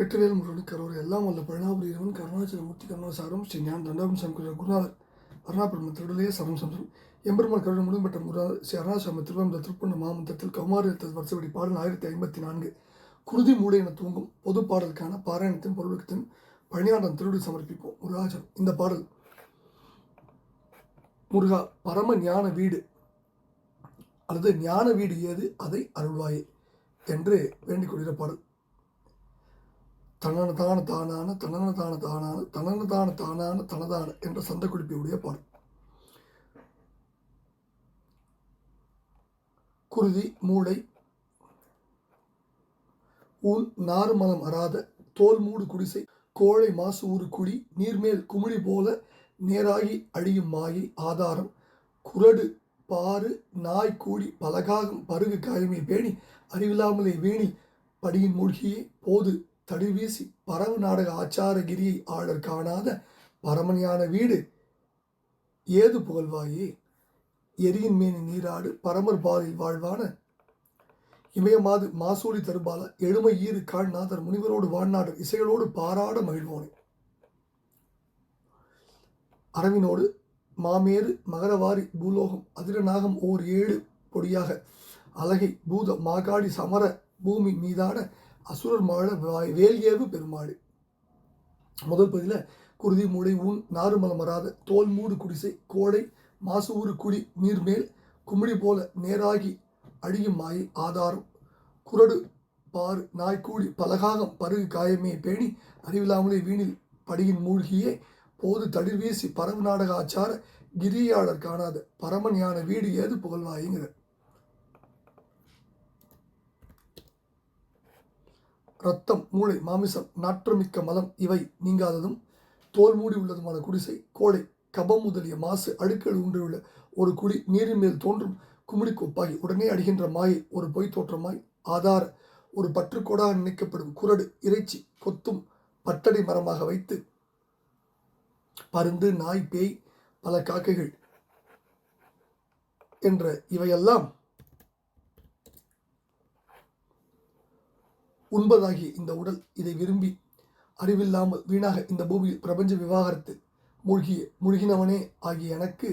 வெற்றிவேல் முருகன் கரோர் எல்லாம் வல்ல பழனாபுரி கருணாச்சலமூர்த்தி கருணாசாரம் ஸ்ரீ ஞான தண்டாபம் சங்கர குருநாதர் அருணாபிரம திருடலே சரம் சம்சம் எம்பெருமாள் கருணை முடிவுபெற்ற குருநாதர் ஸ்ரீ அருணாசிரம திருவந்த திருப்பண்ண மாமந்தத்தில் கௌமாரி வருஷப்படி பாடல் ஆயிரத்தி ஐம்பத்தி நான்கு. குருதி மூளை என தூங்கும் பொது பாடலுக்கான பாராயணத்தின் பொருளுக்கத்தின் பணியாளன் திருடி சமர்ப்பிப்போம் முருகாஜன் இந்த பாடல் முருகா பரம ஞான வீடு அல்லது ஞான வீடு ஏது? அதை அருள்வாயே என்று வேண்டிக் கொள்கிற பாடல். தனன தான தானான தனன தான தானான தனன தான தானான தனதான என்ற சந்த குறிப்பியுடைய பாடல். குருதி மூளை ஊன் நாறுமலம் அறாத தோல் மூடு குடிசை கோழை மாசு ஊறு குழி நீர்மேல் குமிழி போல நேராகி அழியும் மாயை ஆதாரம் குரடு பாறு நாய் கூடி பலகாகம் பருகு காயமே பேணி அறிவில்லாமலே வீணி படியின் மூழ்கியே போது தடிவீசி பரவு நாடக ஆச்சாரகிரியை ஆளர் காணாத பரமஞான வீடு. ஏது புகழ்வாயே? எரியின் மேனி நீராடு பரமர் பாலில் வாழ்வான. இமயமாது மாசூலி தருபால எழுமை ஈறு காழ்நாதர் முனிவரோடு வாழ்நாடு இசைகளோடு பாராட மகிழ்வோனே. அரவினோடு மாமேறு மகரவாரி பூலோகம் அதிரநாகம் ஓர் ஏழு பொடியாக அழகை பூத மாகாடி சமர பூமி மீதான அசுரர் மாழ வாய் வேல்ஏவு பெருமாடு முதல் பதில குருதி மூளை ஊன் நாறுமலம் வராத தோல் மூடு குடிசை கோடை மாசு ஊறு குடி நீர்மேல் குமிழி போல நேராகி அழியும் மாயை ஆதாரம். குரடு பாரு நாய்க்கூடி பலகாகம் பருகு காயமே பேணி அறிவில்லாமலே வீணில் படியின் மூழ்கியே போது தளிர் வீசி பரவு நாடக ஆச்சார கிரியாளர் காணாத பரமஞான வீடு ஏது புகழ்வாயுங்கிற ரத்தம் மூளை மாமிசம் நாற்றமிக்க மலம் இவை நீங்காததும் தோல் மூடி உள்ளதுமான குடிசை கோடை கபம் முதலிய மாசு அடுக்கள் உண்டுள்ள ஒரு குழி நீரின் மேல் தோன்றும் குமிழி கோப்பாகி உடனே அடிகின்ற மாயை ஒரு பொய் தோற்றமாய் ஆதார ஒரு பற்றுக்கோடாக நினைக்கப்படும் குரடு இறைச்சி கொத்தும் பட்டடை மரமாக வைத்து பருந்து நாய் பேய் பல காக்கைகள் என்ற இவையெல்லாம் உண்பதாகி இந்த உடல் இதை விரும்பி அறிவில்லாமல் வீணாக இந்த பூமியில் பிரபஞ்ச விவாகரத்து மூழ்கிய மூழ்கினவனே ஆகிய எனக்கு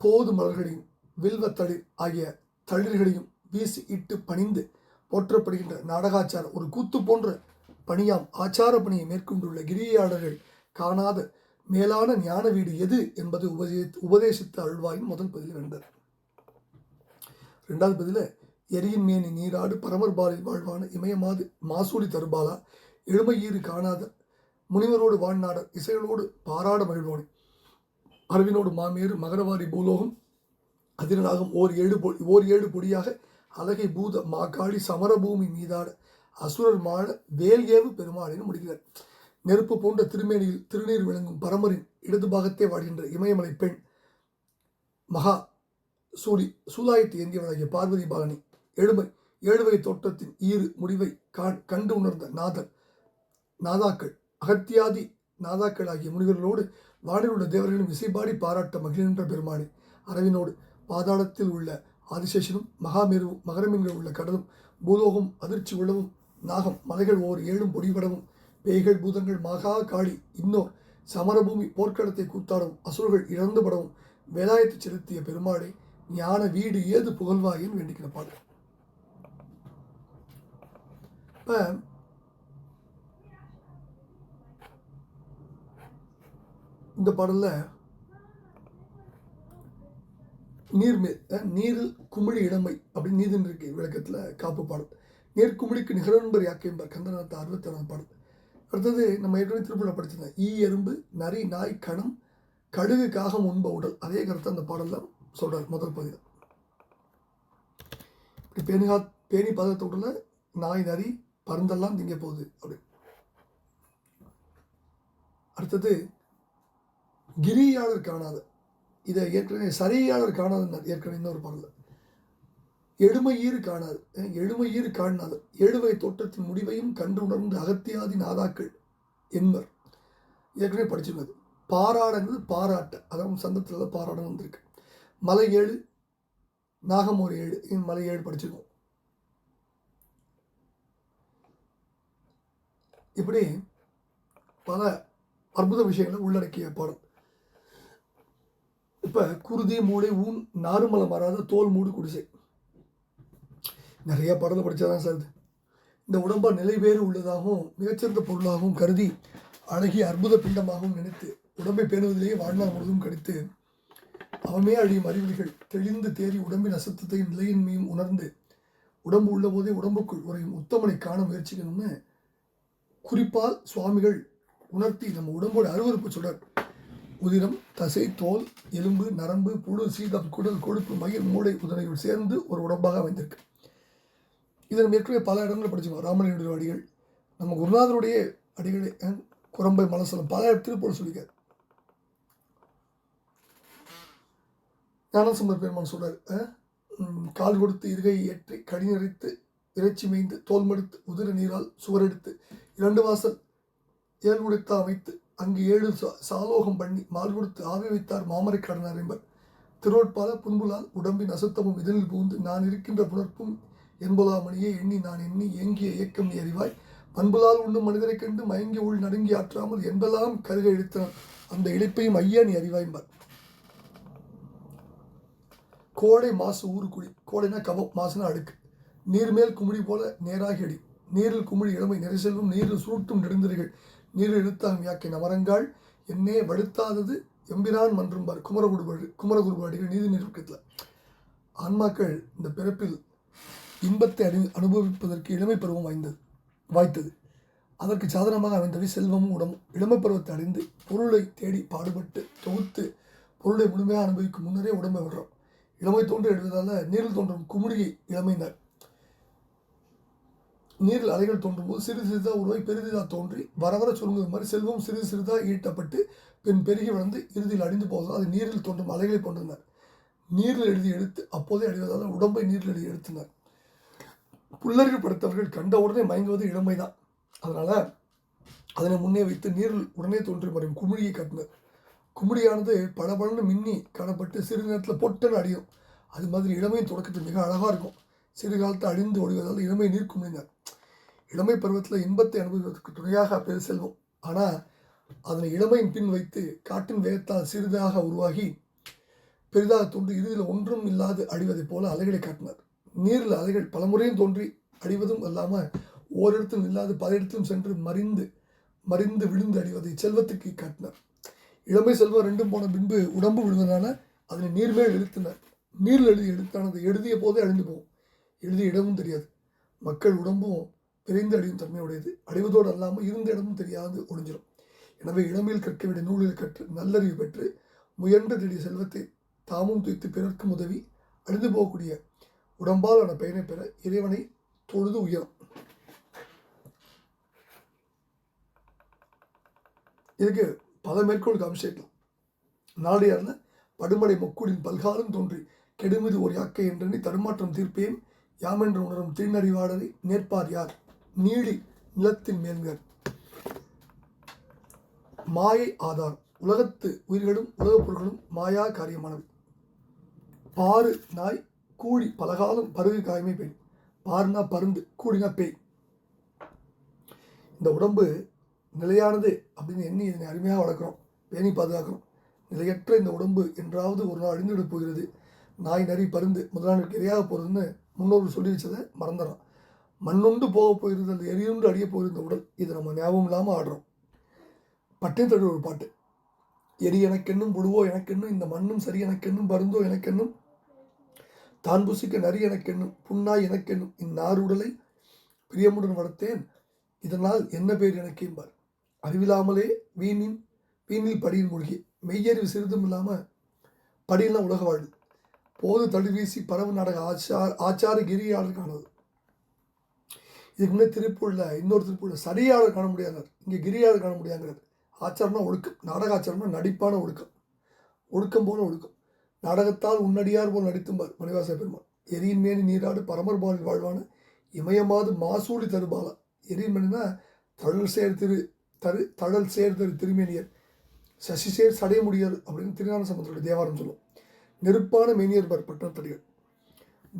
போது மலர்களையும் வில்வத்தளிர் ஆகிய தளிர்களையும் வீசி இட்டு பணிந்து போற்றப்படுகின்ற நாடகாச்சார ஒரு கூத்து போன்ற பணியாம் ஆச்சார பணியை மேற்கொண்டுள்ள கிரியாளர்கள் காணாத மேலான ஞான வீடு எது என்பது உபதே உபதேசித்த அழ்வாயின் முதல் பதில் வென்றார் ரெண்டாவது பதில எரியின் மேனி நீராடு பரமர் பாலில் வாழ்வான இமயமாது மாசூடி தருபாலா எழுமையீறு காணாத முனிவரோடு வாழ்நாடர் இசைகளோடு பாராட மகிழ்வோனே. அரவினோடு மாமேறு மகரவாரி பூலோகம் அதிரனாகும் ஓர் ஏழு பொ ஓர் ஏழு பொடியாக அழகை பூத மாக்காளி சமரபூமி மீதாட அசுரர் மாழ வேல் ஏவு பெருமாளின்னு முடிகிறார் நெருப்பு போன்ற திருமேனியில் திருநீர் விளங்கும் பரமரின் இடது பாகத்தே வாழ்கின்ற இமயமலை பெண் மகா சூரி சூலாயத்தை ஏந்தியவனாகிய பார்வதி பாலனி எழுமை ஏழுவகை தோட்டத்தின் ஈறு முடிவை காண் கண்டு உணர்ந்த நாதர் நாதாக்கள் அகத்தியாதி நாதாக்கள் ஆகிய முனிவர்களோடு வானில் உள்ள தேவர்களும் இசைபாடி பாராட்ட மகிழ்கின்ற பெருமானி அரவினோடு பாதாளத்தில் உள்ள ஆதிசேஷனும் மகாமேருவும் மகரமீன்கள் உள்ள கடலும் பூலோகம் அதிர்ச்சி உள்ளவும் நாகம் மலைகள் ஓர் ஏழும் பொடிபடவும் பேய்கள் பூதங்கள் மகா காளி இன்னோர் சமரபூமி போர்க்களத்தை கூத்தாடவும் அசுரர்கள் இழந்து படவும் வேலாயத்தை செலுத்திய பெருமாளை ஞான வீடு ஏது புகழ்வாயின்னு வேண்டிக்கிற பாடல். இப்போ இந்த பாடலில் நீர்மே நீரில் குமிழி இடமை அப்படின்னு நீதின் இருக்கு விளக்கத்தில் காப்பு பாடல். நீர் குமிழிக்கு நிகரன்பர் யாக்கை என்பார் கந்தநாத்த அறுபத்தி ஆறாம் பாடல். அடுத்தது நம்ம ஏற்கனவே திருப்பூரில் படிச்சிருந்தோம் ஈ எறும்பு நரி நாய் கணம் கடுகு காகம் உண்ப உடல். அதே கருத்தை அந்த பாடலில் சொல்கிறார் முதல் பகுதியில் இப்படி பேணிகா பேணி பாதத்தை உடல நாய் நரி பருந்தெல்லாம் திங்க போகுது அப்படி. அடுத்தது கிரியாளர் காணாத. இதை ஏற்கனவே சரியாளர் காணாதுன்னார் ஏற்கனவே இன்னொரு பாடல எழுமையீர் காணாது. எழுமையீர் காணாது. எழுவை தோற்றத்தின் முடிவையும் கண்டு உணர்ந்து அகத்தியாதி நாதாக்கள் என்பர். ஏற்கனவே படிச்சிருந்தது. பாராடங்கிறது பாராட்ட. அதாவது சந்தத்தில் பாராடம் வந்திருக்கு. மலை ஏழு நாகம் ஒரு ஏழு மலை ஏழு படிச்சிருக்கோம். இப்படி பல அற்புத விஷயங்களை உள்ளடக்கிய பாடம் இப்போ குருதி மூளை ஊன் நாறுமலம் மாறாத தோல் மூடு குடிசை. நிறைய பாடத்தில் படித்தா தான் சார் இந்த உடம்பை நிலைவேறு உள்ளதாகவும் மிகச்சிறந்த பொருளாகவும் கருதி அழகிய அற்புத பிண்டமாகவும் நினைத்து உடம்பை பேணுவதிலேயே வாழ்நாள் முழுதும் கடித்து அவமே அழியும் அறிவுகள் தெளிந்து தேறி உடம்பின் அசுத்தத்தையும் நிலையின்மையும் உணர்ந்து உடம்பு உள்ள போதே உடம்புக்குள் உரையும் உத்தமனை காண முயற்சிக்கணும்னு குறிப்பால் சுவாமிகள் உணர்த்தி நம்ம உடம்போட அருவருப்பு சுடர் உதிரம் தசை தோல் எலும்பு நரம்பு புழு சீதம் குடல் கொழுப்பு மயிர் மூளை முதலைகள் சேர்ந்து ஒரு உடம்பாக அமைந்திருக்கு. இதை நம்ம ஏற்கனவே பல இடங்களில் படிச்சுக்கோம் ராமனுடைய அடிகள். நம்ம குருநாதருடைய அடிகளை குரம்பை மலசலம் பல இடத்துல போல சொல்லிக்கார் ஞானசம்பர் பெருமான் சொல்கிறார் கால் கொடுத்து இருகை ஏற்றி கடி நிறைத்து இறைச்சி மேய்ந்து தோல் மடுத்து உதிர நீரால் சுவரெடுத்து இரண்டு வாசல் ஏழு உடைத்த அமைத்து அங்கு ஏழு சா- சாலோகம் பண்ணி மால் கொடுத்து ஆவி வைத்தார் மாமரை கடனார் என்பர். திருவட்பால புண்புலால் உடம்பின் அசுத்தமும் இதழில் புகுந்து நான் இருக்கின்ற புணர்ப்பும் என்பதாமணியே எண்ணி நான் எண்ணி ஏங்கிய இயக்கம் நீ அறிவாய். பண்புலால் உண்ணும் மனிதரைக் கண்டு மயங்கி உள் நடுங்கி ஆற்றாமல் என்பெல்லாம் கருக இழுத்தான். அந்த இழைப்பையும் ஐயா நீ அறிவாய் என்பார். கோடை மாசு ஊருக்குழி கோடைனா கவ மாசுனா அடுக்கு. நீர்மேல் குமிழி போல நேராகி அடி. நீரில் குமிழி இளமை நிறை செல்வம் நீரில் சுருட்டும் நெடுந்தரிகள் நீரில் இழுத்தாம் யாக்கை நவரங்கால் என்னே வடுத்தாதது எம்பிரான் மன்றும்பார். குமரகுருபாடு குமரகுருபாடிகள் நீதி நிறுவனத்தில் ஆன்மாக்கள் இந்த பிறப்பில் இன்பத்தை அனு அனுபவிப்பதற்கு இளமை பருவம் வாய்ந்தது வாய்த்தது. அதற்கு சாதனமாக அமைந்தவை செல்வமும் உடம்பும். இளமை பருவத்தை அடைந்து பொருளை தேடி பாடுபட்டு தொகுத்து பொருளை முழுமையாக அனுபவிக்கும் முன்னரே உடம்பை விடுறோம் இளமை தோன்றி எழுவதால் நீரில் தோன்றும் குமிழியை இளமையினர். நீரில் அலைகள் தோன்றும் போது சிறு சிறிதாக உருவாகி பெரிதாக தோன்றி வர வர சுருங்குவது மாதிரி செல்வம் சிறு சிறிதாக ஈட்டப்பட்டு பின் பெருகி வளர்ந்து இறுதியில் அடிந்து போவதால் அது நீரில் தோன்றும் அலைகளை கொண்டிருந்தார் நீரில் எழுதி எடுத்து அப்போதே அடிவதால் உடம்பை நீரில் எழுதி எடுத்தனர். புல்லறிவு படுத்தவர்கள் கண்ட உடனே மயங்குவது இளமைதான். அதனால் அதனை முன்னே வைத்து நீரில் உடனே தோன்றி மறையும் குமிழியை கட்டினர். குமிழியானது பளபளன்னு மின்னி காணப்பட்டு சிறு நேரத்தில் பொட்டன்னு அடியும். அது மாதிரி இளமையின் தொடக்கத்தில் மிக அழகாக இருக்கும். சிறு காலத்தை அழிந்து ஒழிவதால் இளமை நீர் குமிழினார் இளமை பருவத்தில் இன்பத்தை அனுபவிப்பதற்கு துணையாக பெரு செல்வம். ஆனால் அதனை இளமையின் பின் வைத்து காட்டின் வேகத்தால் சிறிதாக உருவாகி பெரிதாக தோன்றி இறுதியில் ஒன்றும் இல்லாது அழிவதைப் போல அலைகளை காட்டினார். நீரில் அலைகள் பலமுறையும் தோன்றி அடிவதும் அல்லாமல் ஓரிடத்திலும் இல்லாது பல இடத்திலும் சென்று மறிந்து மறிந்து விழுந்து அடிவதை செல்வத்துக்கு காட்டினார். இளமை செல்வம் ரெண்டும் போன பின்பு உடம்பு விழுவதனால அதனை நீர்மேல் எழுத்தினர் நீரில் எழுதி எழுத்தானது எழுதிய போதே அழிந்து போகும். எழுதிய இடமும் தெரியாது. மக்கள் உடம்பும் விரைந்து அழியும் தன்மையுடையது. அடைவதோடு அல்லாமல் இருந்த இடமும் தெரியாது ஒழிஞ்சிடும் எனவே இளமையில் கற்க வேண்டிய நூலில் கற்று நல்லறிவு பெற்று முயன்று தேடிய செல்வத்தை தாமும் துய்த்து பிறர்க்கும் உதவி அழிந்து போகக்கூடிய உடம்பாலான பயனை பெற இறைவனை தொழுது உயரும். இதுக்கு பல மேற்கோள் காமிச்சிருக்கலாம். நாடியாரில் படுமடை மக்குடின் பல்காலம் தோன்றி கெடுமிது ஒரு யாக்கை என்றெண்ணி தடுமாற்றம் தீர்ப்பேன். யாமென்று உணரும் திருநறிவாளரை நேர்ப்பார் யார்? நீடி நிலத்தின் மேல்கர் மாயை ஆதாரம். உலகத்து உயிர்களும் உலகப் பொருட்களும் மாயா காரியமானவை. பாரு நாய் கூடி பலகாலம் பருகு காயமே பெண். பாருனா பருந்து கூடினா பேய். இந்த உடம்பு நிலையானது அப்படின்னு எண்ணி இதனை அருமையாக வளர்க்குறோம். பேணி பாதுகாக்கிறோம். நிலையற்ற இந்த உடம்பு என்றாவது ஒரு நாள் அழிந்துவிட போகிறது. நாய் நரி பருந்து முதலாளிக்கு எரியாக போகிறதுன்னு முன்னோர்கள் சொல்லி வச்சதை மறந்துடுறோம். மண்ணுண்டு போக போகிறது அந்த எரியுண்டு அடிய போயிருந்த இந்த உடல் இது நம்ம ஞாபகம் இல்லாமல் ஆடுறோம். பட்டின ஒரு பாட்டு. எரி எனக்கென்னும் புழுவோ எனக்கென்னும் இந்த மண்ணும் சரி எனக்கென்னும் பருந்தோ எனக்கென்னும் தான் புசிக்க நரி எனக்கென்னும் புண்ணாய் எனக்கென்னும் இந்நாறு உடலை பிரியமுடன் வளர்த்தேன். இதனால் என்ன பேர் எனக்கு என்பார். அறிவில்லாமலே வீணின் வீணில் படியில் மூழ்கி. மெய்யறிவு சிறிதும் இல்லாமல் படியெல்லாம் உலக வாழ்வு. போது தடுவீசி பரவு நாடக ஆச்சார ஆச்சார கிரியாளர் காணது. இதுக்கு முன்னே திருப்பூரில் இன்னொரு திருப்பூரில் சரியாளர் காண முடியாதார் இங்கே கிரியாளர் காண முடியாங்கிறார். ஆச்சாரம்னா ஒழுக்கம். நாடக ஆச்சாரம்னா நடிப்பான ஒழுக்கம். ஒழுக்கம் போல ஒழுக்கம். நாடகத்தால் உன்னடியார் போல் நடித்தும்பார் மணிவாச பெருமாள். எரியின் மேனி நீராடு பரமர் பாலில் வாழ்வான இமயமாது மாசூடி தருபாலா. எரியின் மேனினா தழல் சேர் திரு தரு தழல் சேர் தரு திருமேனியர் சசி சேர் சடைய அப்படின்னு திருஞான சம்பந்தருடைய தேவாரம் சொல்லும். நெருப்பான மேனியர் பட்டணத்தடிகள்.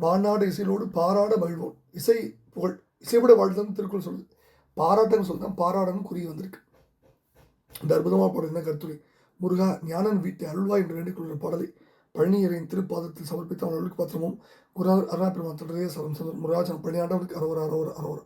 வானாடு இசையோடு பாராட மகிழ்வோன். இசை புகழ் இசைவிட வாழ்தான் திருக்குறள் சொல்லுது. பாராட்டன்னு சொல்லிதான் பாராடன்னு குறி வந்திருக்கு. இந்த அற்புதமாக பாடல் என்ன கருத்துரை? முருகா ஞானன் வீட்டை அருள்வா என்று வேண்டிக் பாடலை பழனியரின் திருப்பாதத்தில் சமர்ப்பித்த அவர்களுக்கு பத்திரமும். குரு அருணா பெருமாள் தொடரே சரம் முருகாஜன் பழனியாண்டவனுக்கு அரோவர் அரோவர் அரோவர்